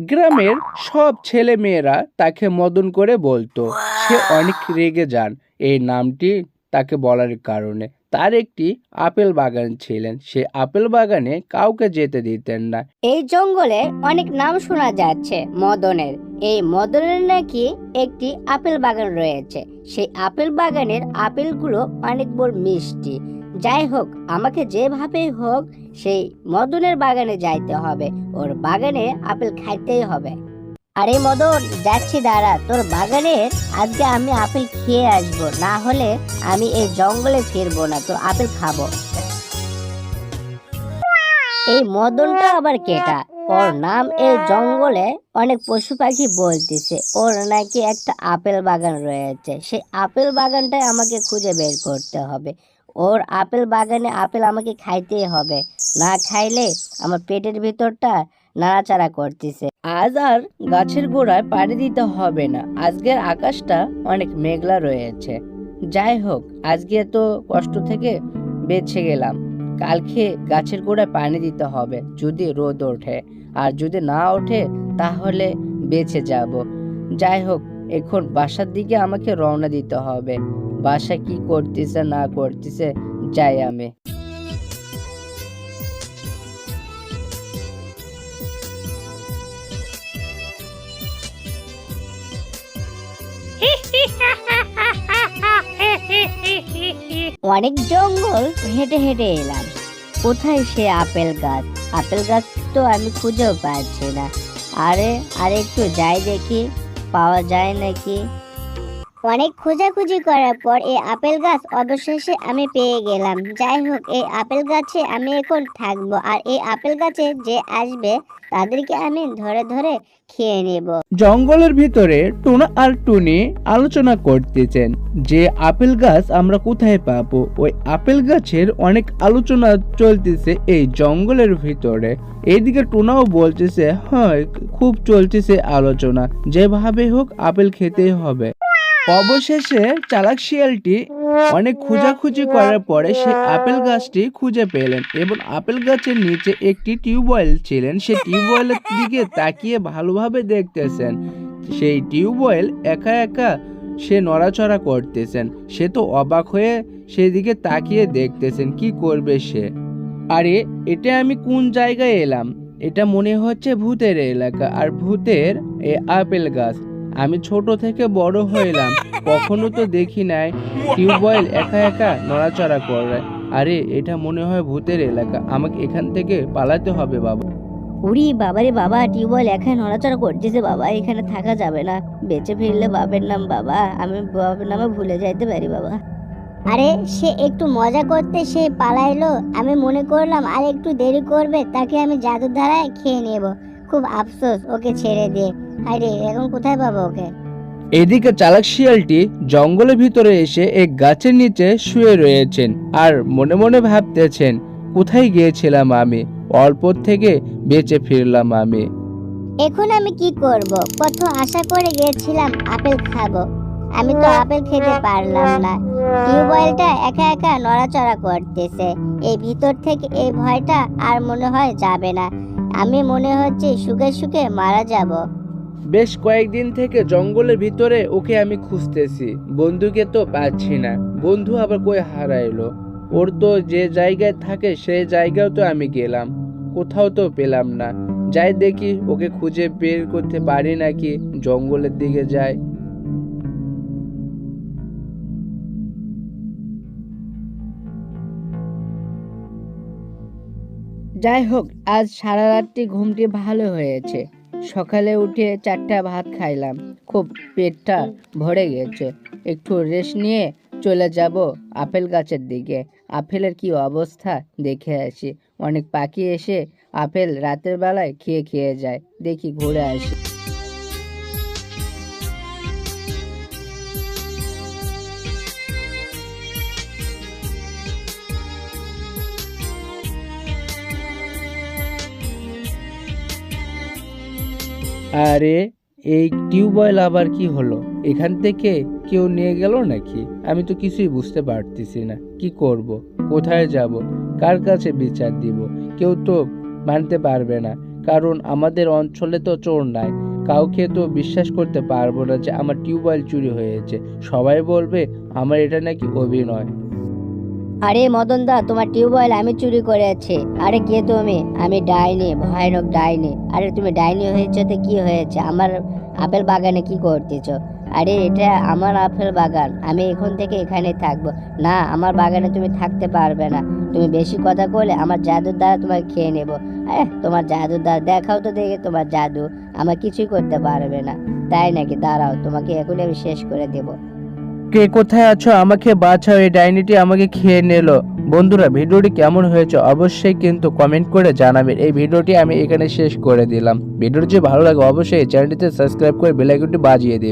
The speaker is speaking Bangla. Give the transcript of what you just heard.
গ্রামের সব ছেলে মেয়েরা তাকে মদন করে বলতো। সে অনেক রেগে যান। এই নামটি তাকে বলার কারণে। তার একটি আপেল বাগান ছিলেন। সে আপেল বাগানে কাউকে যেতে দিতেন না। এই জঙ্গলে অনেক নাম শোনা যাচ্ছে মদনের। এই মদনের নাকি একটি আপেল বাগান রয়েছে। সেই আপেল বাগানের আপেলগুলো অনেক বড় মিষ্টি। যাই হোক, আমাকে যেভাবেই হোক, সেই মদনের বাগানে যাইতে হবে। ওর বাগানে আপেল খাইতেই হবে। আরে মদন, যাচ্ছি, দাঁড়া। তোর বাগানে আজকে আমি আপেল খেয়ে আসব। না হলে আমি এই জঙ্গলে ফিরবো না। তোর আপেল খাব। এই মদনটা আবার কেটা? ওর নাম এই জঙ্গলে অনেক পশু পাখি বলতেছে। ওর নাকি একটা আপেল বাগান রয়েছে। সেই আপেল বাগানটাই আমাকে খুঁজে বের করতে হবে। ওর আপেল বাগানে আপেল আমাকে খাইতেই হবে। না খাইলে আমার পেটের ভিতরটা নাড়াচাড়া করতেছে। আজ আর গাছের গোড়ায় পানি দিতে হবে না। আজকের আকাশটা অনেক মেঘলা রয়েছে। যাই হোক, আজকে তো কষ্ট থেকে বেঁচে গেলাম। কালকে গাছের গোড়ায় পানি দিতে হবে, যদি রোদ ওঠে। আর যদি না ওঠে, তাহলে বেঁচে যাব। যাই হোক এখন বাসার দিকে আমাকে রওনা দিতে হবে। বাসা কি করতেছে, না করতেছে, যাই আমি। অনেক জঙ্গল, হেঁটে হেঁটে এলাম। কোথায় সে আপেল গাছ? আপেল গাছ তো আমি খুঁজেও পাচ্ছি না। আরে আরে একটু যাই দেখি। পাওয়া যায় নাকি? অনেক খোঁজাখুঁজি করার পর এই আপেল গাছ অবশেষে আমি পেয়ে গেলাম। যাই হোক এই আপেল গাছে আমি এখন থাকব আর এই আপেল গাছে যে আসবে তাদেরকে আমি ধরে ধরে খেয়ে নেব। জঙ্গলের ভিতরে টুনা আর টুনি আলোচনা করতেছেন যে আপেল গাছ আমরা কোথায় পাবো। ওই আপেল গাছের অনেক আলোচনা চলতেছে এই জঙ্গলের ভিতরে। এইদিকে টুনাও বলতেছে হ্যাঁ খুব চলতেছে আলোচনা। যেভাবে হোক আপেল খেতেই হবে। অবশেষে চালাক শিয়ালটি অনেক খোঁজাখুঁজি করার পরে সে আপেল গাছটি খুঁজে পেলেন এবং আপেল গাছের নিচে একটি টিউবওয়েল ছিলেন। সেই টিউবওয়েলের দিকে তাকিয়ে ভালোভাবে দেখতেছেন। সেই টিউবওয়েল একা একা সে নড়াচড়া করতেছেন। সে তো অবাক হয়ে সেদিকে তাকিয়ে দেখতেছেন, কি করবে সে? আরে, এটা আমি কোন জায়গায় এলাম? এটা মনে হচ্ছে ভূতের এলাকা। আর ভূতের এ আপেল গাছ। আমি ছোট থেকে বড় হইলাম কখনো তো দেখি নাই। টিউবওয়েল একা একা নড়াচড়া করে। আরে এটা মনে হয় ভূতের এলাকা। আমাকে এখান থেকে পালাতে হবে বাবা। উরি বাবারে বাবা টিউবওয়েল এখানে নড়াচড়া করতেছে বাবা। এখানে থাকা যাবে না। বেঁচে ফিরলে বাবার নাম বাবা। আমি বাবার নামে ভুলে যাইতে পারি বাবা। আরে সে একটু মজা করতে সে পালাইলো। আমি মনে করলাম আর একটু দেরি করবে তাকে আমি জাদুর ধারায় খেয়ে নেব। খুব আফসোস ওকে ছেড়ে দিয়ে আরে এখন কোথায় পাবো ওকে? এদিকে চালাক শিয়ালটি জঙ্গলের ভিতরে এসে এক গাছের নিচে শুয়ে রয়েছেন আর মনে মনে ভাবতেছেন কোথায় গিয়েছিলাম আমি? অল্প থেকে বেঁচে ফিরলাম আমি। এখন আমি কি করব? কত আশা করে গিয়েছিলাম আপেল খাব। আমি তো আপেল খেতে পারলাম না। টিউবওয়েলটা একা একা নড়াচড়া করতেছে। এই ভিতর থেকে এই ভয়টা আর মনে হয় যাবে না। আমি মনে হচ্ছে সুখে সুখে মারা যাব। বেশ কয়েকদিন থেকে জঙ্গলের ভিতরে ওকে আমি খুঁজতেছি। বন্ধুকে তো পাচ্ছি না। বন্ধু আবার কই হারাইলো? ওর তো যে জায়গায় থাকে সেই জায়গাও তো আমি গেলাম। কোথাও তো পেলাম না। যাই দেখি ওকে খুঁজে বের করতে পারি নাকি? জঙ্গলের দিকে যাই। যাই হোক, আজ সারা রাতটি ঘুমটি ভালো হয়েছে। সকালে উঠে চারটা ভাত খাইলাম। খুব পেটটা ভরে গেছে। একটু রেস্ট নিয়ে চলে যাব আপেল গাছের দিকে। আপেলের কি অবস্থা দেখে আসি। অনেক পাখি এসে আপেল রাতের বেলায় খেয়ে খেয়ে যায়। দেখি ঘুরে আসি। আরে, এই টিউবওয়েল আবার কি হলো? এখান থেকে কেউ নিয়ে গেল নাকি? আমি তো কিছুই বুঝতে পারতেছি না। কি করব? কোথায় যাব? কার কাছে বিচার দিব? কেউ তো মানতে পারবে না। কারণ আমাদের অঞ্চলে তো চোর নাই। কাউকে তো বিশ্বাস করতে পারব না যে আমার টিউবওয়েল চুরি হয়েছে। সবাই বলবে, আমার এটা নাকি অভিনয়। আরে মদন দা, তোমার টিউবওয়েল আমি চুরি করেছি। আরে কে তুমি? আমি ডাইনি, ভয়ানক ডাইনি। আরে তুমি ডাইনি হয়েছে তো কি হয়েছে? আমার আপেল বাগানে কি করতেছো? আরে এটা আমার আপেল বাগান, আমি এখন থেকে এখানে থাকব। না, আমার বাগানে তুমি থাকতে পারবে না। তুমি বেশি কথা বলে আমার জাদুর দ্বারা তোমাকে খেয়ে নেব। আরে তোমার জাদুর দ্বারা দেখাও তো দেখে তোমার জাদু। আমার কিছুই করতে পারবে না। তাই নাকি? দাঁড়াও, তোমাকে এখনই আমি শেষ করে দেবো। কে কোথায় আছো? আমাকে বাঁচাও, এই ডাইনিটি আমাকে খেয়ে নিল। বন্ধুরা, ভিডিওটি কেমন হয়েছে অবশ্যই কিন্তু কমেন্ট করে জানাবেন। এই ভিডিওটি আমি এখানে শেষ করে দিলাম। ভিডিওটি যদি ভালো লাগে, অবশ্যই চ্যানেলটিতে সাবস্ক্রাইব করে বেল আইকনটি বাজিয়ে দেবে।